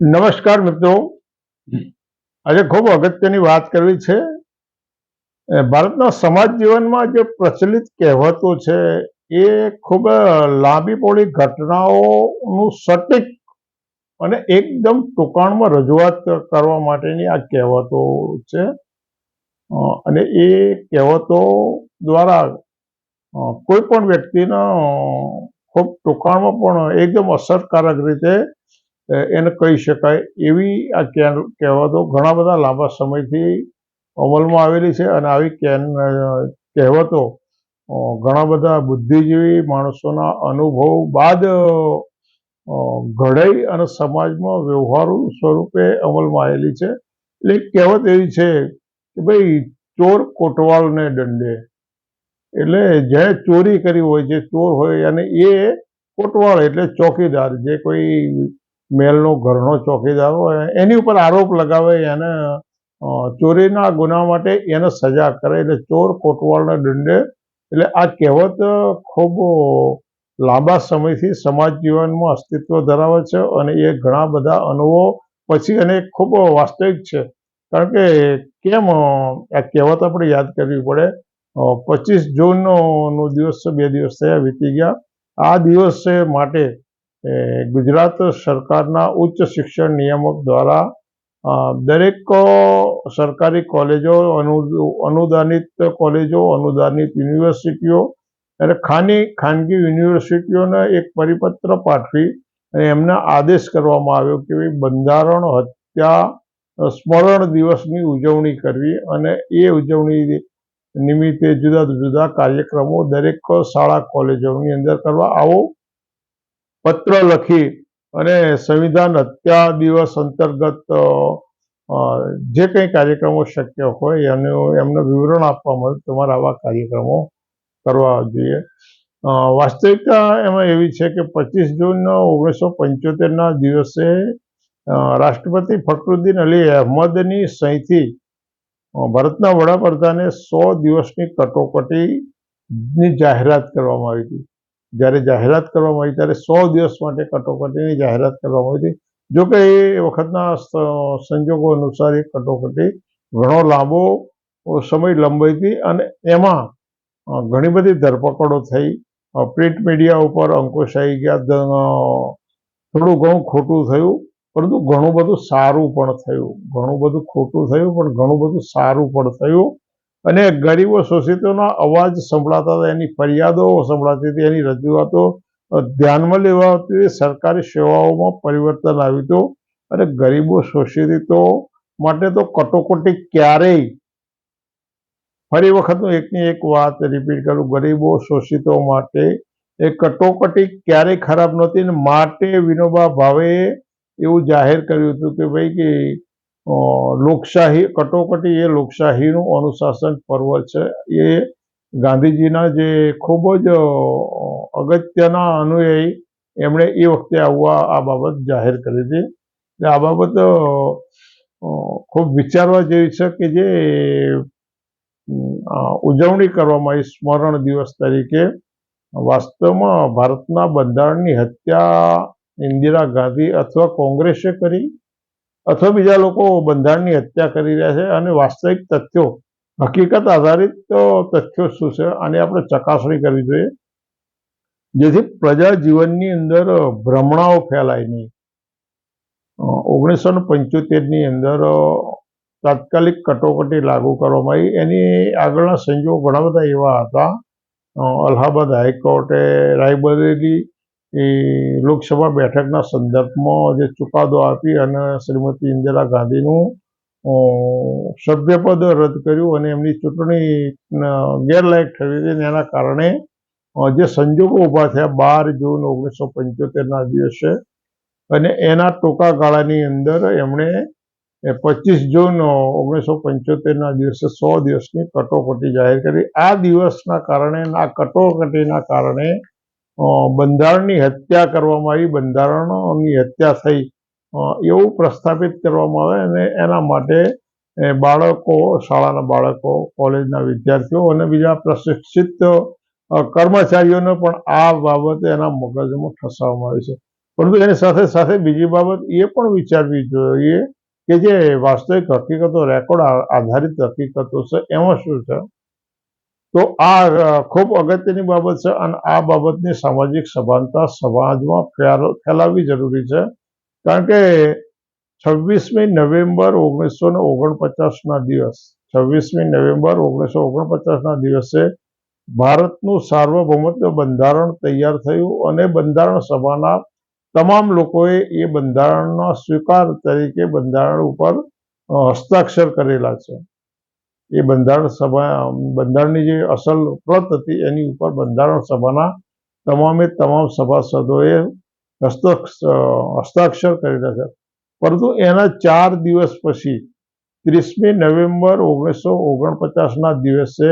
નમસ્કાર મિત્રો. આજે ખૂબ અગત્યની વાત કરવી છે. ભારતના સમાજ જીવનમાં જે પ્રચલિત કહેવતો છે એ ખૂબ લાંબી પોળી ઘટનાઓનું સટીક અને એકદમ ટૂંકાણમાં રજૂઆત કરવા માટેની આ કહેવતો છે. અને એ કહેવતો દ્વારા કોઈ પણ વ્યક્તિના ખૂબ ટૂંકાણમાં પણ એકદમ અસરકારક રીતે એને કહી શકાય એવી આ કેન કહેવતો ઘણા બધા લાંબા સમયથી અમલમાં આવેલી છે અને આવી કેન- કહેવતો ઘણા બધા બુદ્ધિજીવી માણસોના અનુભવ બાદ ઘડાઈ અને સમાજમાં વ્યવહારુ સ્વરૂપે અમલમાં આવેલી છે. એટલે કહેવત એવી છે કે ભાઈ ચોર કોટવાલને દંડે. એટલે જેણે ચોરી કરી હોય, જે ચોર હોય, અને એ કોટવાળ એટલે ચોકીદાર, જે કોઈ મહેલનો ઘરનો ચોકીદાર હોય એની ઉપર આરોપ લગાવે એને ચોરીના ગુના માટે એને સજા કરે. એટલે ચોર કોટવાળને દંડે. એટલે આ કહેવત ખૂબ લાંબા સમયથી સમાજ જીવનમાં અસ્તિત્વ ધરાવે છે અને એ ઘણા બધા અનુભવો પછી અને ખૂબ વાસ્તવિક છે. કારણ કે કેમ આ કહેવત આપણે યાદ કરવી પડે? પચીસ જૂનનો દિવસ બે દિવસ થયા, વીતી ગયા. આ દિવસે માટે ગુજરાત સરકારના ઉચ્ચ શિક્ષણ નિયામક દ્વારા દરેક સરકારી કોલેજો અનુ, અનુદાનિત કોલેજો, અનુદાનિત યુનિવર્સિટીઓ અને ખાની, ખાનગી યુનિવર્સિટીઓને એક પરિપત્ર પાઠવી અને એમને આદેશ કરવામાં આવ્યો કે બંધારણ, હત્યા સ્મરણ દિવસની ઉજવણી કરવી અને એ ઉજવણી નિમિત્તે જુદા જુદા કાર્યક્રમો દરેક શાળા કોલેજોની અંદર કરવા. આવો પત્ર લખી અને સંવિધાન હત્યા દિવસ અંતર્ગત જે કંઈ કાર્યક્રમો શક્ય હોય એનું, એમને વિવરણ આપવામાં આવ્યું તમારે આવા કાર્યક્રમો કરવા જોઈએ. વાસ્તવિકતા એમાં એવી છે કે પચીસ જૂન ઓગણીસો પંચોતેરના દિવસે રાષ્ટ્રપતિ ફખરુદ્દીન અલી અહેમદની સહીથી ભારતના વડાપ્રધાને સો દિવસની કટોકટીની જાહેરાત કરવામાં આવી હતી. જ્યારે જાહેરાત કરવામાં આવી ત્યારે સો દિવસ માટે કટોકટીની જાહેરાત કરવામાં આવી હતી. જો કે એ વખતના સંજોગો અનુસાર એ કટોકટી ઘણો લાંબો સમય લંબાઈ હતી અને એમાં ઘણી બધી ધરપકડો થઈ. પ્રિન્ટ મીડિયા ઉપર અંકુશ આવી ગયા થોડું ઘણું ખોટું થયું, પરંતુ ઘણું બધું સારું પણ થયું. ઘણું બધું ખોટું થયું, પણ ઘણું બધું સારું પણ થયું. અને ગરીબો શોષિતોના અવાજ સંભળાતા હતા, એની ફરિયાદો સંભળાતી હતી, એની રજૂઆતો ધ્યાનમાં લેવા હતી, સરકારી સેવાઓમાં પરિવર્તન આવ્યું હતું અને ગરીબો શોષિતો માટે તો કટોકટી ક્યારેય ફરી વખત હું એકની એક વાત રિપીટ કરું, ગરીબો શોષિતો માટે એ કટોકટી ક્યારેય ખરાબ નહોતી અને માટે વિનોબા ભાવે એવું જાહેર કર્યું હતું કે ભાઈ કે લોકશાહી, કટોકટી એ લોકશાહીનું અનુશાસન પર્વ છે. એ ગાંધીજીના જે ખૂબ જ અગત્યના અનુયાયી એમણે એ વખતે આવવા આ બાબત જાહેર કરી હતી. એટલે આ બાબત ખૂબ વિચારવા જેવી છે કે જે ઉજવણી કરવામાં આવી સ્મરણ દિવસ તરીકે વાસ્તવમાં ભારતના બંધારણની હત્યા ઇન્દિરા ગાંધી અથવા કોંગ્રેસે કરી અથવા બીજા લોકો બંધારણની હત્યા કરી રહ્યા છે અને વાસ્તવિક તથ્યો, હકીકત આધારિત તથ્યો શું છે આની આપણે ચકાસણી કરવી જોઈએ. જેથી પ્રજા જીવનની અંદર ભ્રમણાઓ ફેલાય નહીં. ઓગણીસો ને પંચોતેરની અંદર તાત્કાલિક કટોકટી લાગુ કરવામાં આવી. એની આગળના સંજોગો ઘણા બધા એવા હતા. અલ્હાબાદ હાઈકોર્ટે રાયબરેલી એ લોકસભા બેઠકના સંદર્ભમાં જે ચુકાદો આપી અને શ્રીમતી ઇન્દિરા ગાંધીનું સભ્યપદ રદ કર્યું અને એમની ચૂંટણી ગેરલાયક થઈ હતી એના કારણે જે સંજોગો ઊભા થયા બાર જૂન ઓગણીસો પંચોતેરના દિવસે અને એના ટૂંકા ગાળાની અંદર એમણે પચીસ જૂન ઓગણીસો પંચોતેરના દિવસે સો દિવસની કટોકટી જાહેર કરી. આ દિવસના કારણે, આ કટોકટીના કારણે બંધારણની હત્યા કરવામાં આવી, બંધારણની હત્યા થઈ એવું પ્રસ્થાપિત કરવામાં આવે અને એના માટે બાળકો, શાળાના બાળકો, કોલેજના વિદ્યાર્થીઓ અને બીજા પ્રશિક્ષિત કર્મચારીઓને પણ આ બાબતે એના મગજમાં ઠસાવવામાં આવે છે. પરંતુ એની સાથે સાથે બીજી બાબત એ પણ વિચારવી જોઈએ કે જે વાસ્તવિક હકીકતો, રેકોર્ડ આધારિત હકીકતો છે, એમાં શું છે? તો આ ખૂબ અગત્યની બાબત છે અને આ બાબતની સામાજિક સભાનતા સમાજમાં ફેલાવવી જરૂરી છે. કારણ કે છવ્વીસમી નવેમ્બર ઓગણીસો ને દિવસ, છવ્વીસમી નવેમ્બર ઓગણીસો ઓગણપચાસના દિવસે ભારતનું સાર્વભૌમત્વ બંધારણ તૈયાર થયું અને બંધારણ સભાના તમામ લોકોએ એ બંધારણના સ્વીકાર તરીકે બંધારણ ઉપર હસ્તાક્ષર કરેલા છે. એ બંધારણ સભા, બંધારણની જે અસલ પ્રત હતી એની ઉપર બંધારણ સભાના તમામે તમામ સભાસદોએ હસ્તક હસ્તાક્ષર કરેલા છે. પરંતુ એના ચાર દિવસ પછી ત્રીસમી નવેમ્બર ઓગણીસો ઓગણપચાસના દિવસે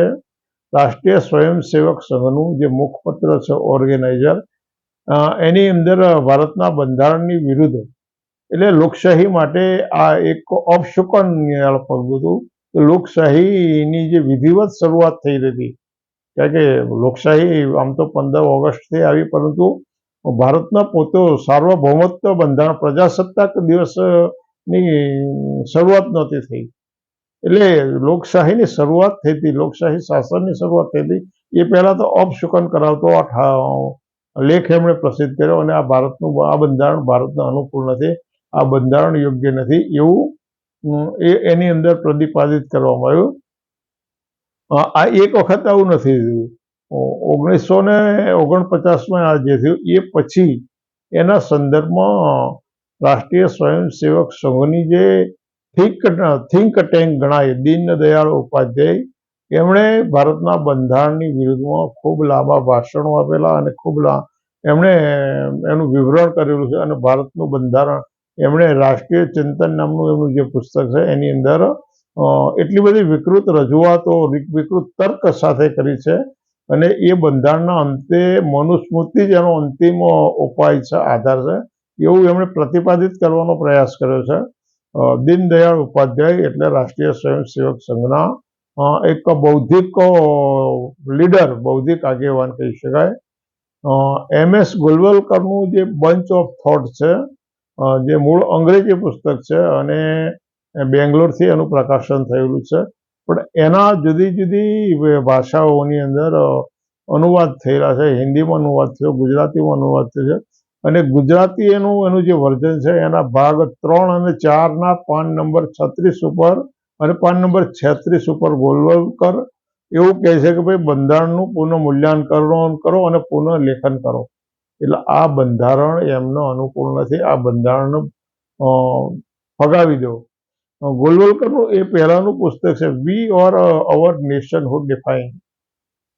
રાષ્ટ્રીય સ્વયંસેવક સંઘનું જે મુખપત્ર છે ઓર્ગેનાઇઝર એની અંદર ભારતના બંધારણની વિરુદ્ધ એટલે લોકશાહી માટે આ એક અપશુકન પગલું હતું. લોકશાહીની જે વિધિવત શરૂઆત થઈ હતી કારણ કે લોકશાહી આમ તો પંદર ઓગસ્ટથી આવી, પરંતુ ભારતના પોતે સાર્વભૌમત્વ બંધારણ, પ્રજાસત્તાક દિવસની શરૂઆત નહોતી થઈ. એટલે લોકશાહીની શરૂઆત થઈ હતી લોકશાહી શાસનની શરૂઆત થઈ હતી એ પહેલા તો અપશુકન કરાવતો, આ લેખ એમણે પ્રસિદ્ધ કર્યો, અને આ ભારતનું, આ બંધારણ ભારતના અનુકૂળ નથી, આ બંધારણ યોગ્ય નથી એવું એ એની અંદર પ્રતિપાદિત કરવામાં આવ્યું. આ એક વખત આવું નથી થયું. ઓગણીસો ને ઓગણપચાસમાં આ જે થયું, એ પછી એના સંદર્ભમાં રાષ્ટ્રીય સ્વયંસેવક સંઘની જે થિંક થિંક ટેન્ક ગણાય, દીનદયાળ ઉપાધ્યાય, એમણે ભારતના બંધારણની વિરુદ્ધમાં ખૂબ લાંબા ભાષણો આપેલા અને ખૂબ એમણે એનું વિવરણ કરેલું છે અને ભારતનું બંધારણ એમણે રાષ્ટ્રીય ચિંતન નામનું એમનું જે પુસ્તક છે, એની અંદર એટલી બધી વિકૃત રજૂઆતો, વિક- વિકૃત તર્ક સાથે કરી છે અને એ બંધારણના અંતે મનુસ્મૃતિ જ એનો અંતિમ ઉપાય છે, આધાર છે. એવું એમણે પ્રતિપાદિત કરવાનો પ્રયાસ કર્યો છે. દીનદયાળ ઉપાધ્યાય એટલે રાષ્ટ્રીય સ્વયંસેવક સંઘના એક બૌદ્ધિક લીડર, બૌદ્ધિક આગેવાન કહી શકાય. એમ એસ ગોલવલકરનું જે બંચ ઓફ થોટ છે જે મૂળ અંગ્રેજી પુસ્તક છે અને બેંગ્લોરથી એનું પ્રકાશન થયેલું છે. પણ એના જુદી જુદી ભાષાઓની અંદર અનુવાદ થયેલા છે. હિન્દીમાં અનુવાદ થયો, ગુજરાતીમાં અનુવાદ થયો છે. અને ગુજરાતી એનું એનું જે વર્ઝન છે, એના ભાગ ત્રણ અને ચારના પાન નંબર છત્રીસ ઉપર અને પાન નંબર છત્રીસ ઉપર ગોલવલકર એવું કહે છે કે ભાઈ બંધારણનું પુનઃ મૂલ્યાંકન કરો અને પુનઃ લેખન કરો. એટલે આ બંધારણ એમનો અનુકૂળ નથી. આ બંધારણ ફગાવી દો. ગોલવલકરનું એ પહેલાનું પુસ્તક છે વી ઓર અવર નેશન હુ ડિફાઇન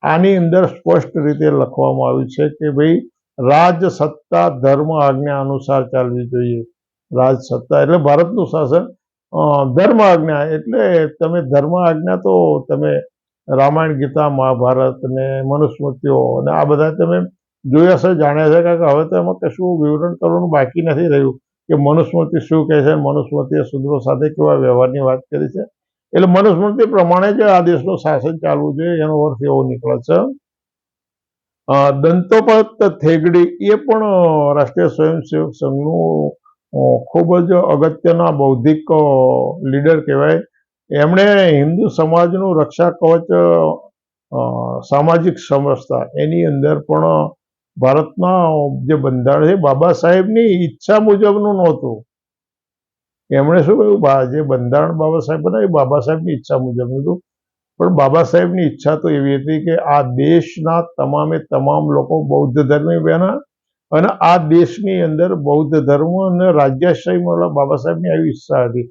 આની અંદર સ્પષ્ટ રીતે લખવામાં આવ્યું છે કે ભાઈ, રાજ, સત્તા, ધર્મ, આજ્ઞા અનુસાર ચાલવી જોઈએ. રાજ, સત્તા એટલે ભારતનું શાસન. ધર્મ, આજ્ઞા એટલે તમે ધર્મ, આજ્ઞા તો તમે રામાયણ, ગીતા, મહાભારત ને મનુસ્મૃતિઓ અને આ બધા તમે જોયા છે જાણ્યા છે કારણ કે હવે તો એમાં કશું વિવરણ કરવાનું બાકી નથી રહ્યું. કે મનુસ્મૃતિ શું કહે છે? મનુસ્મૃતિએ સુદ્રો સાથે કેવા વ્યવહારની વાત કરી છે? એટલે મનુસ્મૃતિ પ્રમાણે જ આ દેશનું શાસન ચાલવું જોઈએ એનો અર્થ એવો નીકળે છે. દંતોપત થેગડી એ પણ રાષ્ટ્રીય સ્વયંસેવક સંઘનું ખૂબ જ અગત્યના બૌદ્ધિક લીડર કહેવાય. એમણે હિન્દુ સમાજનું રક્ષા કવચ સામાજિક સમરસતા એની અંદર પણ ભારતના જે બંધારણ છે, બાબા સાહેબની ઈચ્છા મુજબનું નહોતું. એમણે શું કહ્યું? જે બંધારણ બાબા સાહેબ બનાવ્યું બાબા સાહેબની ઈચ્છા મુજબનું હતું. પણ બાબા સાહેબની ઈચ્છા તો એવી હતી કે આ દેશના તમામે તમામ લોકો બૌદ્ધ ધર્મી બન્યા અને આ દેશની અંદર બૌદ્ધ ધર્મ અને રાજ્યાશ્રય મળવા બાબા સાહેબની આવી ઈચ્છા હતી.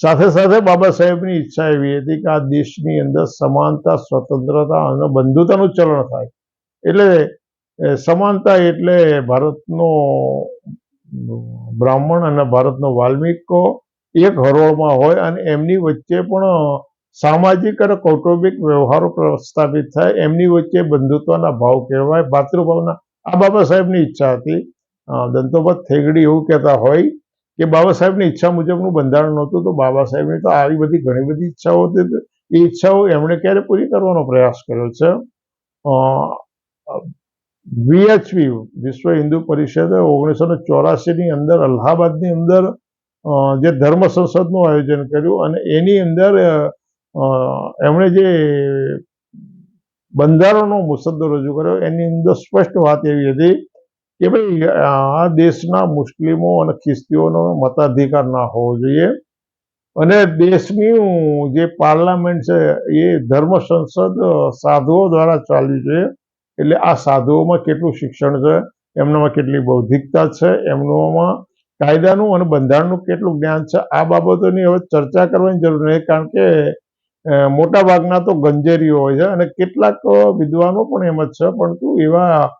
સાથે સાથે બાબા સાહેબની ઈચ્છા એવી હતી કે આ દેશની અંદર સમાનતા, સ્વતંત્રતા અને બંધુતાનું ચલણ થાય. એટલે સમાનતા એટલે ભારતનો બ્રાહ્મણ અને ભારતનો વાલ્મિકો એક હરોળમાં હોય અને એમની વચ્ચે પણ સામાજિક અને કૌટુંબિક વ્યવહારો પ્રસ્થાપિત થાય. એમની વચ્ચે બંધુત્વના ભાવ કહેવાય ભાતૃભાવના આ બાબા સાહેબની ઈચ્છા હતી. અ, થેગડી એવું કહેતા હોય કે બાબા સાહેબની ઈચ્છા મુજબનું બંધારણ નહોતું તો બાબા સાહેબની તો આવી બધી ઘણી બધી ઈચ્છાઓ હતી. એ ઈચ્છાઓ એમણે ક્યારે પૂરી કરવાનો પ્રયાસ કર્યો છે? વીએચપી વિશ્વ હિન્દુ પરિષદ ઓગણીસો ને ચોરાસીની અંદર અલ્હાબાદની અંદર જે ધર્મ સંસદનું આયોજન કર્યું અને એની અંદર એમણે જે બંધારણનો મુસદ્દો રજૂ કર્યો, એની અંદર સ્પષ્ટ વાત એવી હતી કે ભાઈ, આ દેશના મુસ્લિમો અને ખ્રિસ્તીઓનો મતાધિકાર ના હોવો જોઈએ અને દેશની જે પાર્લામેન્ટ છે એ ધર્મ સંસદ સાધુઓ દ્વારા ચાલવી જોઈએ. એટલે આ સાધુઓમાં કેટલું શિક્ષણ છે, એમનામાં કેટલી બૌદ્ધિકતા છે, એમનામાં કાયદાનું અને બંધારણનું કેટલું જ્ઞાન છે, આ બાબતોની હવે ચર્ચા કરવાની જરૂર નથી, કારણ કે મોટા ભાગના તો ગંજેરીઓ હોય છે અને કેટલાક વિદ્વાનો પણ એમ જ છે, પરંતુ એવા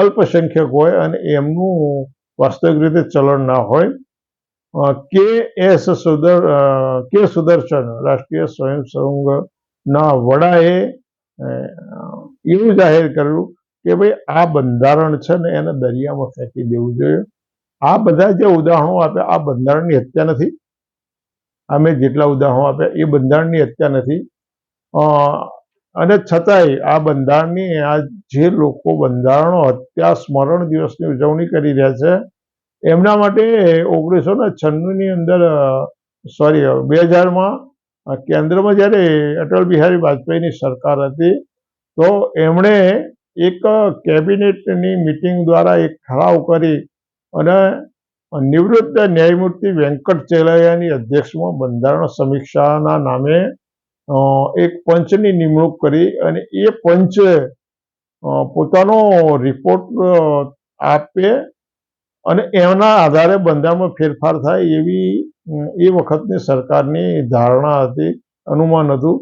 અલ્પસંખ્યક હોય અને એમનું વાસ્તવિક રીતે ચલણ ના હોય. કે એસ સુદર કે સુદર્શન, રાષ્ટ્રીય સ્વયંસંઘના વડાએ એવું જાહેર કર્યું કે ભાઈ આ બંધારણ છે ને એને દરિયામાં ફેંકી દેવું જોઈએ. આ બધા જે ઉદાહરણો આપ્યા, આ બંધારણની હત્યા નથી. આ મેં જેટલા ઉદાહરણો આપ્યા, એ બંધારણની હત્યા નથી. અને છતાંય આ બંધારણની આ જે લોકો બંધારણો હત્યા સ્મરણ દિવસની ઉજવણી કરી રહ્યા છે, એમના માટે ઓગણીસો ને છન્નુની અંદર સોરી બે હજારમાં કેન્દ્રમાં જ્યારે અટલ બિહારી વાજપેયીની સરકાર હતી, તો એમણે એક કેબિનેટની મિટિંગ દ્વારા એક ઠરાવ કરી અને નિવૃત્ત ન્યાયમૂર્તિ વેંકટ ચેલૈયાની અધ્યક્ષમાં બંધારણ સમીક્ષાના નામે એક પંચની નિમણૂક કરી અને એ પંચે પોતાનો રિપોર્ટ આપે અને એના આધારે બંધારણમાં ફેરફાર થાય એવી એ વખતની સરકારની ધારણા હતી, અનુમાન હતું.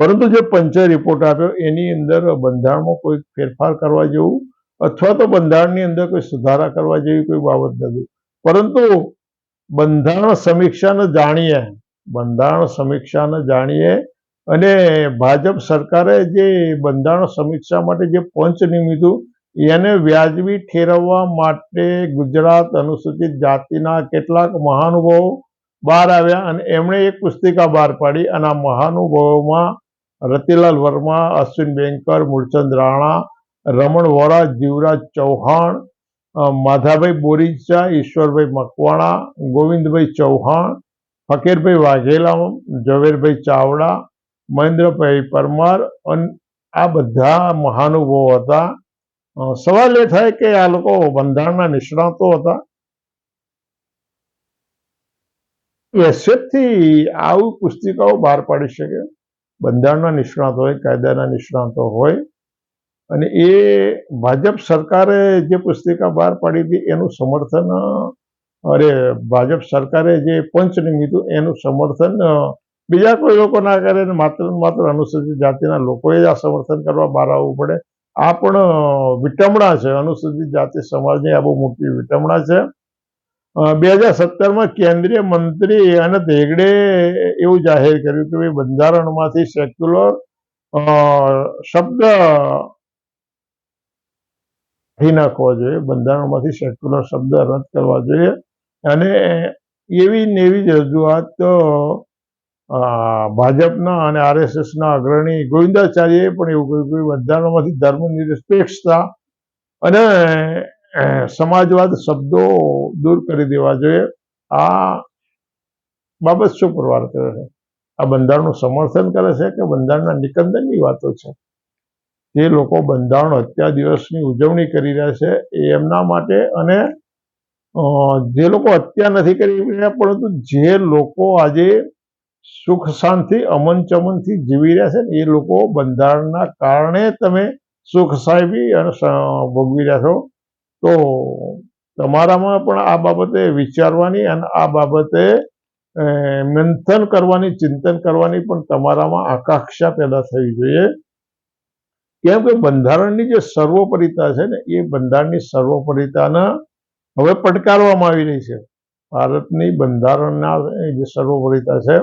પરંતુ જે પંચે રિપોર્ટ આપ્યો, એની અંદર બંધારણમાં કોઈ ફેરફાર કરવા જેવું અથવા તો બંધારણની અંદર કોઈ સુધારા કરવા જેવી કોઈ બાબત નથી. પરંતુ બંધારણ સમીક્ષાને જાણીએ, બંધારણ સમીક્ષાને જાણીએ અને ભાજપ સરકારે જે બંધારણ સમીક્ષા માટે જે પંચ નિમિત્યું એને વ્યાજબી ઠેરવવા માટે ગુજરાત અનુસૂચિત જાતિના કેટલાક મહાનુભાવો બહાર આવ્યા અને એમણે એક પુસ્તિકા બહાર પાડી. અને આ મહાનુભાવોમાં રતિલાલ વર્મા, અશ્વિન બેંકર મૂળચંદ રાણા, રમણ વોરા, જીવરાજ ચૌહાણ માધાભાઈ બોરીચા, ઈશ્વરભાઈ મકવાણા, ગોવિંદભાઈ ચૌહાણ, ફકીરભાઈ વાઘેલા, ઝવેરભાઈ ચાવડા, મહેન્દ્રભાઈ પરમાર અને આ બધા મહાનુભાવો હતા. સવાલ એ થાય કે આ લોકો બંધારણના નિષ્ણાતો હતા? હેસિયતથી આવી પુસ્તિકાઓ બહાર પાડી શકે? બંધારણના નિષ્ણાતો હોય, કાયદાના નિષ્ણાતો હોય, અને એ ભાજપ સરકારે જે પુસ્તિકા બહાર પાડી હતી, એનું સમર્થન, અરે, ભાજપ સરકારે જે પંચ નિમિત્તું એનું સમર્થન બીજા કોઈ લોકો ના કરે માત્ર માત્ર અનુસૂચિત જાતિના લોકોએ જ આ સમર્થન કરવા બહાર આવવું પડે. આ પણ વિટમણા છે. અનુસૂચિત જાતિ સમાજની આ બહુ મોટી વિટમણા છે. બે હજાર સત્તરમાં કેન્દ્રીય મંત્રી અનંત હેગડે એવું જાહેર કર્યું કે ભાઈ બંધારણમાંથી સેક્યુલર શબ્દ કાઢી નાખવો જોઈએ. બંધારણમાંથી સેક્યુલર શબ્દ રદ કરવા જોઈએ. અને એવી ને એવી જ રજૂઆત ભાજપના અને આરએસએસના અગ્રણી ગોવિંદાચાર્યએ પણ એવું કહ્યું કે બંધારણમાંથી ધર્મનિરપેક્ષતા અને સમાજવાદ શબ્દો દૂર કરી દેવા જોઈએ. આ બાબત શું પુરવાર કરે છે? આ બંધારણનું સમર્થન કરે છે કે બંધારણના નિકંદનની વાતો છે? જે લોકો બંધારણ હત્યા દિવસની ઉજવણી કરી રહ્યા છે એ એમના માટે અને જે લોકો હત્યા નથી કરી રહ્યા, પરંતુ જે લોકો આજે સુખ શાંતિ અમન ચમનથી જીવી રહ્યા છે ને, એ લોકો બંધારણના કારણે તમે સુખ સાહેબી અને ભોગવી રહ્યા છો. તો તમારામાં પણ આ બાબતે વિચારવાની અને આ બાબતે મંથન કરવાની, ચિંતન કરવાની પણ તમારામાં આકાંક્ષા પેદા થવી જોઈએ. કેમ કે બંધારણની જે સર્વોપરિતા છે ને, એ બંધારણની સર્વોપરિતાના હવે પડકારવામાં આવી રહી છે. ભારતની બંધારણના જે સર્વોપરિતા છે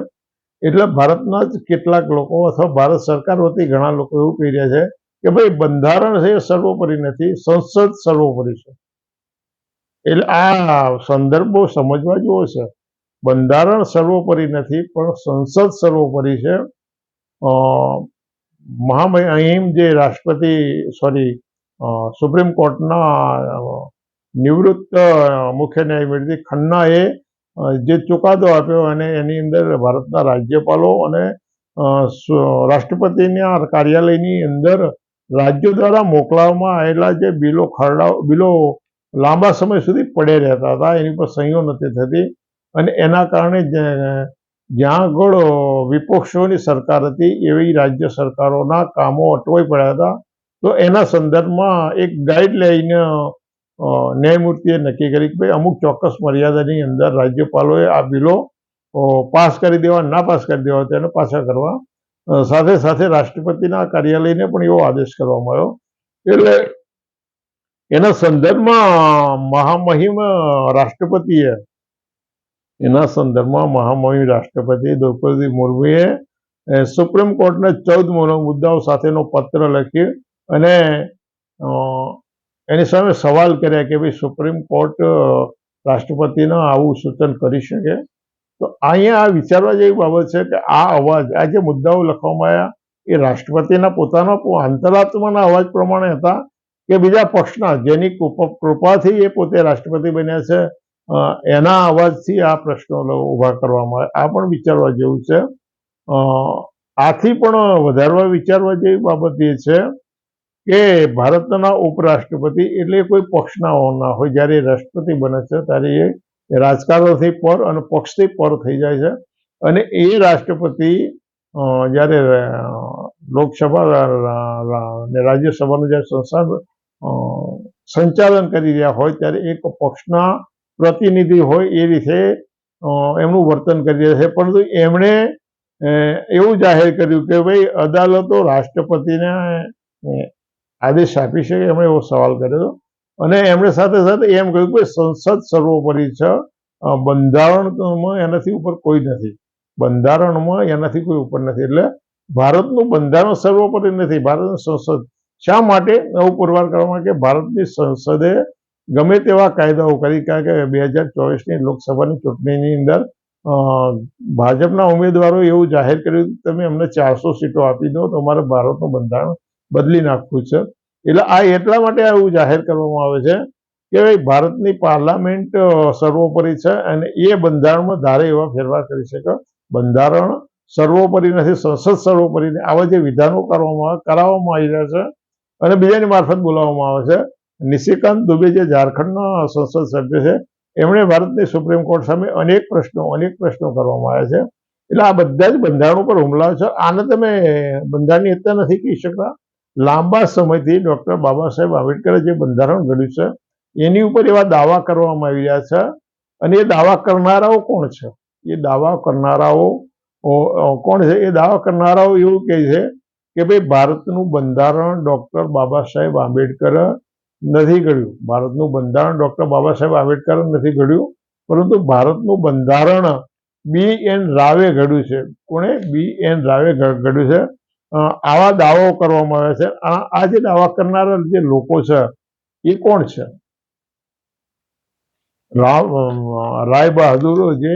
એટલે ભારતના જ કેટલાક લોકો અથવા ભારત સરકાર વતી ઘણા લોકો એવું કહી રહ્યા છે કે ભાઈ બંધારણ છે એ સર્વોપરી નથી સંસદ સર્વોપરી છે. એટલે આ સંદર્ભ સમજવા જેવો છે. બંધારણ સર્વોપરી નથી પણ સંસદ સર્વોપરી છે. અ, મહામહિમ જે રાષ્ટ્રપતિ સોરી સુપ્રીમ કોર્ટના નિવૃત્ત મુખ્ય ન્યાયમૂર્તિ અ, જે ચુકાદો આપ્યો અને એની અંદર ભારતના રાજ્યપાલો અને રાષ્ટ્રપતિના કાર્યાલયની અંદર રાજ્યો દ્વારા મોકલાવવામાં આવેલા જે બિલો ખરડા બિલો લાંબા સમય સુધી પડે રહેતા હતા, એની પર સહીઓ નથી થતી અને એના કારણે જ્યાં આગળ વિપક્ષોની સરકાર હતી, એવી રાજ્ય સરકારોના કામો અટવાઈ પડ્યા હતા. તો એના સંદર્ભમાં એક ગાઈડલાઈન ન્યાયમૂર્તિએ નક્કી કરી કે ભાઈ અમુક ચોક્કસ મર્યાદાની અંદર રાજ્યપાલોએ આ બિલો પાસ કરી દેવા, ના પાસ કરી દેવા તેને પાછા કરવા સાથે સાથે રાષ્ટ્રપતિના કાર્યાલયને પણ એવો આદેશ કરવામાં આવ્યો. એટલે એના સંદર્ભમાં મહામહિમ રાષ્ટ્રપતિએ, એના સંદર્ભમાં મહામહિમ રાષ્ટ્રપતિ દ્રૌપદી મુર્મુએ સુપ્રીમ કોર્ટને ચૌદ મુદ્દાઓ સાથેનો પત્ર લખ્યો અને એની સામે સવાલ કર્યા કે ભાઈ સુપ્રીમ કોર્ટ અ, આવું સૂચન કરી શકે? તો અહીંયા આ વિચારવા જેવી બાબત છે કે આ અવાજ આ જે મુદ્દાઓ લખવામાં આવ્યા એ રાષ્ટ્રપતિના પોતાના અંતરાત્માના અવાજ પ્રમાણે હતા કે બીજા પક્ષના જેની કૃપા- કૃપાથી એ પોતે રાષ્ટ્રપતિ બન્યા છે? એના અવાજથી આ પ્રશ્નો ઊભા કરવામાં આવ્યા. આ પણ વિચારવા જેવું છે. આથી પણ વધારવા વિચારવા જેવી બાબત એ છે કે ભારતના ઉપરાષ્ટ્રપતિ એટલે કોઈ પક્ષના ના હોય. જ્યારે રાષ્ટ્રપતિ બને છે, ત્યારે એ રાજકારણથી પર અને પક્ષથી પર થઈ જાય છે. અને એ રાષ્ટ્રપતિ જ્યારે લોકસભા અને રાજ્યસભાનું જ્યારે સંસદ સંચાલન કરી રહ્યા હોય, ત્યારે એક પક્ષના પ્રતિનિધિ હોય એ રીતે એમનું વર્તન કરી રહ્યા છે. પરંતુ એમણે એવું જાહેર કર્યું કે ભાઈ, અદાલતો રાષ્ટ્રપતિને આદેશ આપી શકે, એમણે એવો સવાલ કર્યો અને એમણે સાથે સાથે એમ કહ્યું કે સંસદ સર્વોપરી છે. બંધારણમાં એનાથી ઉપર કોઈ નથી. બંધારણમાં એનાથી કોઈ ઉપર નથી. એટલે ભારતનું બંધારણ સર્વોપરી નથી. ભારતની સંસદ શા માટે નવું પુરવાર કરવામાં કે ભારતની સંસદે ગમે તેવા કાયદાઓ કરી, કારણ કે બે હજાર ચોવીસની લોકસભાની ચૂંટણીની અંદર ભાજપના ઉમેદવારો એવું જાહેર કર્યું તમે અમને ચારસો સીટો આપી દો, તો અમારે ભારતનું બંધારણ બદલી નાખવું છે. એટલે આ એટલા માટે આવું જાહેર કરવામાં આવે છે કે ભાઈ ભારતની પાર્લામેન્ટ સર્વોપરી છે અને એ બંધારણમાં ધારે એવા ફેરફાર કરી શકે. બંધારણ સર્વોપરી નથી, સંસદ સર્વોપરી આવા જે વિધાનો કરવામાં, કરાવવામાં આવી રહ્યા છે અને બીજાની મારફત બોલાવવામાં આવે છે. નિશિકાંત દુબે જે ઝારખંડના સંસદ સભ્ય છે, એમણે ભારતની સુપ્રીમ કોર્ટ સામે અનેક પ્રશ્નો અનેક પ્રશ્નો કરવામાં આવ્યા છે. એટલે આ બધા જ બંધારણ ઉપર હુમલા છે. આને તમે બંધારણની હત્યા નથી કહી શકતા. લાંબા સમયથી ડોક્ટર બાબા સાહેબ આંબેડકરે જે બંધારણ ઘડ્યું છે, એની ઉપર એવા દાવા કરવામાં આવી રહ્યા છે. અને એ દાવા કરનારાઓ કોણ છે? એ દાવા કરનારાઓ કોણ છે? એ દાવા કરનારાઓ એવું કહે છે કે ભાઈ ભારતનું બંધારણ ડૉક્ટર બાબા સાહેબ આંબેડકર નથી ઘડ્યું. ભારતનું બંધારણ ડૉક્ટર બાબા સાહેબ આંબેડકર નથી ઘડ્યું. પરંતુ ભારતનું બંધારણ બી એન રાવે ઘડ્યું છે. કોણે? બી એન રાવે ઘડ્યું છે. આવા દાવાઓ કરવામાં આવે છે. આ જે દાવા કરનારા જે લોકો છે, એ કોણ છે? રાય બહાદુર જે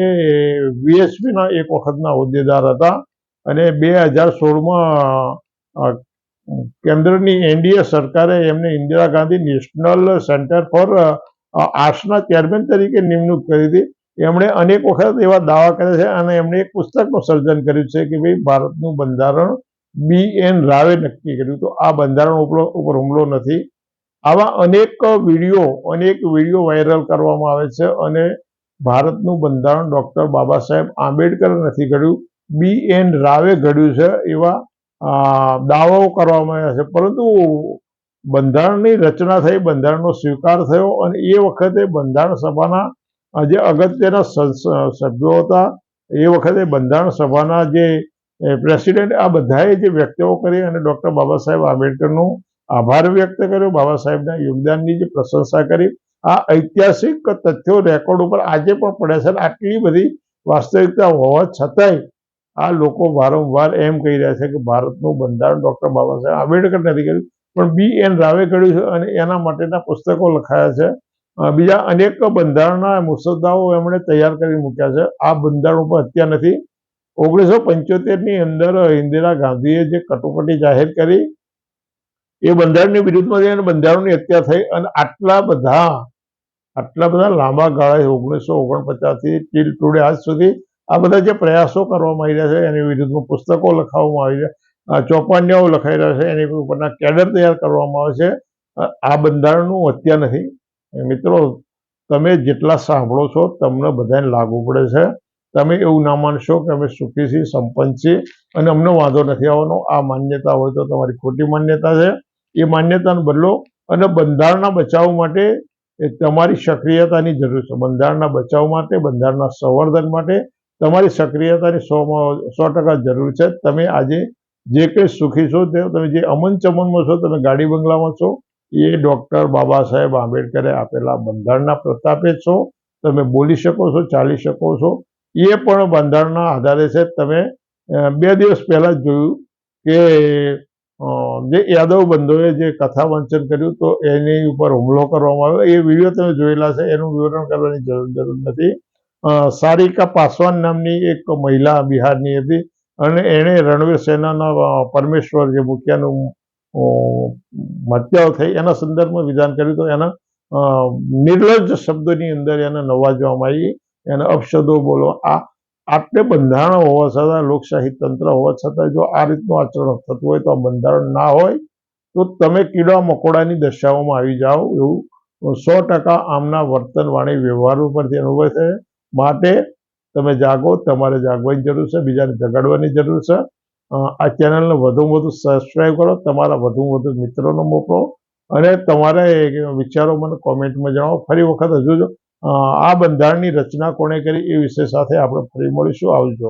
વીએસપીના એક વખતના હોદ્દેદાર હતા અને બે હજાર સોળમાં કેન્દ્રની એનડીએ સરકારે એમને Indira Gandhi national centre for આર્ટ્સના chairman તરીકે નિમણૂક કરી હતી. એમણે અનેક વખત એવા દાવા કર્યા છે અને એમણે એક પુસ્તકનું સર્જન કર્યું છે કે ભાઈ, ભારતનું બંધારણ બી એન રાવે નક્કી કર્યું. તો આ બંધારણ ઉપર હુમલો નથી. આવા અનેક વીડિયો અનેક વીડિયો વાયરલ કરવામાં આવે છે અને ભારતનું બંધારણ ડૉક્ટર બાબા સાહેબ આંબેડકરે નથી ઘડ્યું. બી એન રાવે ઘડ્યું છે એવા દાવાઓ કરવામાં આવ્યા છે. પરંતુ બંધારણની રચના થઈ, બંધારણનો સ્વીકાર થયો અને એ વખતે બંધારણ સભાના જે અગત્યના સભ્યો હતા, એ વખતે બંધારણ સભાના જે પ્રેસિડેન્ટ આ બધાએ જે વ્યક્તિઓ કરી અને ડૉક્ટર બાબા સાહેબ આંબેડકરનું આભાર વ્યક્ત કર્યો, બાબા સાહેબના યોગદાનની જે પ્રશંસા કરી, આ ઐતિહાસિક તથ્યો રેકોર્ડ ઉપર આજે પણ પડ્યા છે આટલી બધી વાસ્તવિકતા હોવા છતાંય આ લોકો વારંવાર એમ કહી રહ્યા છે કે ભારતનું બંધારણ ડૉક્ટર બાબા સાહેબ આંબેડકર નથી કર્યું, પણ બી એન રાવે કર્યું છે અને એના માટેના પુસ્તકો લખાયા છે. બીજા અનેક બંધારણના મુસદ્દાઓ એમણે તૈયાર કરી મૂક્યા છે. આ બંધારણ ઉપર હત્યા નથી ઓગણીસો પંચોતેરની અંદર ઇન્દિરા ગાંધીએ જે કટોકટી જાહેર કરી, એ બંધારણની વિરુદ્ધમાં જઈને બંધારણની હત્યા થઈ અને આટલા બધા આટલા બધા લાંબા ગાળાએ ઓગણીસો ઓગણપચાસથી ટીલ ટુડે આજ સુધી આ બધા જે પ્રયાસો કરવામાં આવી રહ્યા છે, એની વિરુદ્ધમાં પુસ્તકો લખાવવામાં આવી છે ચોપાન્યાઓ લખાઈ રહ્યા છે, એની ઉપરના કેડર તૈયાર કરવામાં આવે છે. આ બંધારણનું હત્યા નથી. મિત્રો, તમે જેટલા સાંભળો છો, તમને બધાને લાગુ પડે છે. તમે એવું ના માનશો કે અમે સુખી છીએ, સંપન્ન છીએ અને અમને વાંધો નથી આવવાનો. આ માન્યતા હોય તો તમારી ખોટી માન્યતા છે. એ માન્યતાનો બદલો અને બંધારણના બચાવ માટે તમારી સક્રિયતાની જરૂર છે. બંધારણના બચાવ માટે, બંધારણના સંવર્ધન માટે તમારી સક્રિયતાની સોમાં સો ટકા જરૂર છે. તમે આજે જે કંઈ સુખી છો, તે તમે જે અમન ચમનમાં છો, તમે ગાડી બંગલામાં છો, એ ડૉક્ટર બાબા સાહેબ આંબેડકરે આપેલા બંધારણના પ્રતાપે છો. તમે બોલી શકો છો, ચાલી શકો છો. એ પણ બંધારણના આધારે છે. તમે બે દિવસ પહેલા જ જોયું કે જે યાદવ બંધુએ જે કથા વાંચન કર્યું તો એની ઉપર હુમલો કરવામાં આવ્યો. એ વીડિયો તમે જોયેલા છે, એનું વિવરણ કરવાની જરૂર નથી. સારિકા પાસવાન નામની એક મહિલા બિહારની હતી અને એણે રણવીર સેનાના પરમેશ્વર જે મુખ્યાનું હત્યાઓ થઈ એના સંદર્ભમાં વિધાન કર્યું તો એના નિર્લજ્જ શબ્દોની અંદર એને નવાજવામાં આવી. એને અપશબ્દો બોલો. આ આટલે બંધારણ હોવા છતાં, લોકશાહી તંત્ર હોવા છતાં જો આ રીતનું આચરણ થતું હોય તો આ બંધારણ ના હોય, તો તમે કીડા મકોડાની દશાઓમાં આવી જાઓ એવું સો ટકા આમના વર્તનવાણી વ્યવહારો ઉપરથી અનુભવ છે માટે તમે જાગો, તમારે જાગવાની જરૂર છે, બીજાને જગાડવાની જરૂર છે. આ ચેનલને વધુમાં વધુ સબસ્ક્રાઈબ કરો, તમારા વધુમાં વધુ મિત્રોને મોકલો અને તમારા વિચારો મને કોમેન્ટમાં જણાવો. ફરી વખત હજુ જો આ બંધારણની રચના કોણે કરી એ વિષય સાથે આપણે ફરી મળીશું. આવજો.